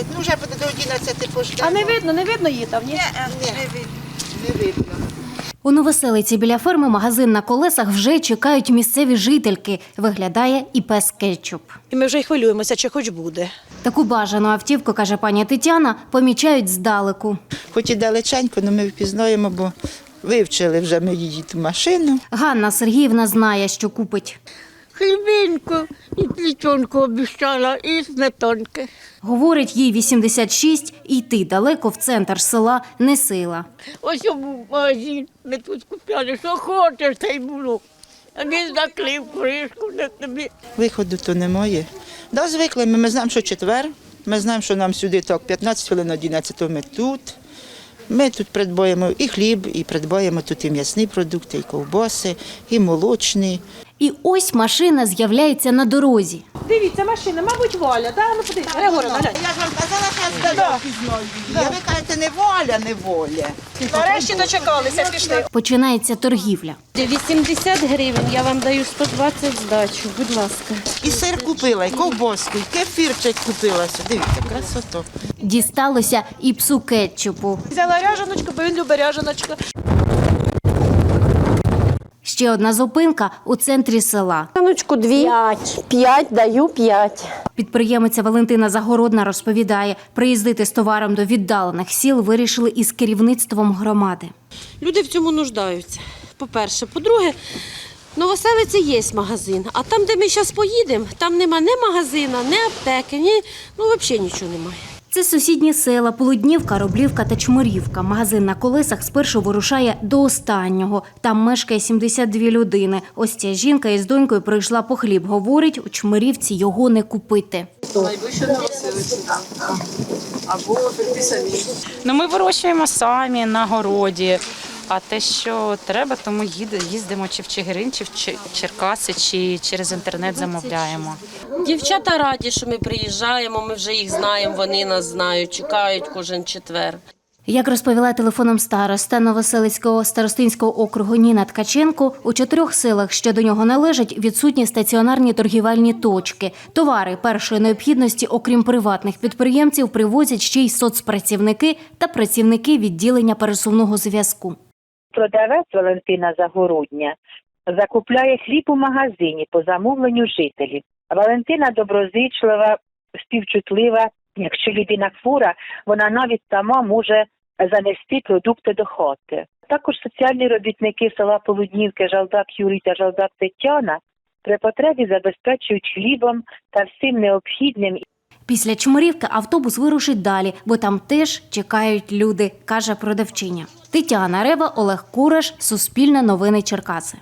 10, ну вже буде до 11 пождемо. А не видно, не видно її там, ні? Ні, не видно. У Новоселиці біля ферми магазин на колесах вже чекають місцеві жительки. Виглядає і пес кетчуп. І ми вже й хвилюємося, чи хоч буде. Таку бажану автівку, каже пані Тетяна, помічають здалеку. Хоч і далеченько, але ми впізнаємо, бо вивчили вже ми її ту машину. Ганна Сергіївна знає, що купить. Хлібинку і плічонку обіщала, і сметанки. Говорить, їй 86, і йти далеко в центр села не сила. Ось був магазин, ми тут купляли, що хочеш, та й було. А він заклив кришку на тобі. Виходу то немає. Да, звикли ми, ми знаємо, що четвер. Ми знаємо, що нам сюди так 15 хвилин 11 ми тут. Ми тут придбаємо і хліб, і придбаємо тут і м'ясні продукти, і ковбаси, і молочні. І ось машина з'являється на дорозі. Дивіться, машина, мабуть, Валя, да? Ну подивіться, Григорівна, глянь. Я ж вам казала, що я здалека ви кажете, не воля, не воля. Нарешті дочекалися, пішли. Починається торгівля. 80 гривень, я вам даю 120 здачу, будь ласка. І сир купила, і ковбаску, і кефірчик купила. Дивіться, красота. Дісталося і псу кетчупу. Взяла ряжаночку, бо він любить ряжаночку. Ще одна зупинка у центрі села. Саночку дві. П'ять. П'ять, даю п'ять. Підприємиця Валентина Загородна розповідає, приїздити з товаром до віддалених сіл вирішили із керівництвом громади. Люди в цьому нуждаються. По-перше. По-друге, Новоселиці є магазин, а там, де ми зараз поїдемо, там нема ні магазина, ні аптеки, ні, ну взагалі нічого немає. Це сусідні села Полуднівка, Роблівка та Чмирівка. Магазин на колесах спершу вирушає до останнього. Там мешкає 72 людини. Ось ця жінка із донькою прийшла по хліб. Говорить, у Чмирівці його не купити. Ну, ми вирощуємо самі на городі. А те, що треба, то ми їде- їздимо чи в Чигирин, чи в Черкаси, чи через інтернет замовляємо. Дівчата раді, що ми приїжджаємо, ми вже їх знаємо, вони нас знають, чекають кожен четвер. Як розповіла телефоном староста Новоселицького старостинського округу Ніна Ткаченко, у чотирьох селах, що до нього належать, відсутні стаціонарні торгівельні точки. Товари першої необхідності, окрім приватних підприємців, привозять ще й соцпрацівники та працівники відділення пересувного зв'язку. Продавець Валентина Загородня закупляє хліб у магазині по замовленню жителів. Валентина доброзичлива, співчутлива. Якщо людина хвора, вона навіть сама може занести продукти до хати. Також соціальні робітники села Полуднівки Жалдак Юрій та Жалдак Тетяна при потребі забезпечують хлібом та всім необхідним Після Чмирівки автобус вирушить далі, бо там теж чекають люди, каже продавчиня. Тетяна Рева, Олег Кураш, Суспільне новини Черкаси.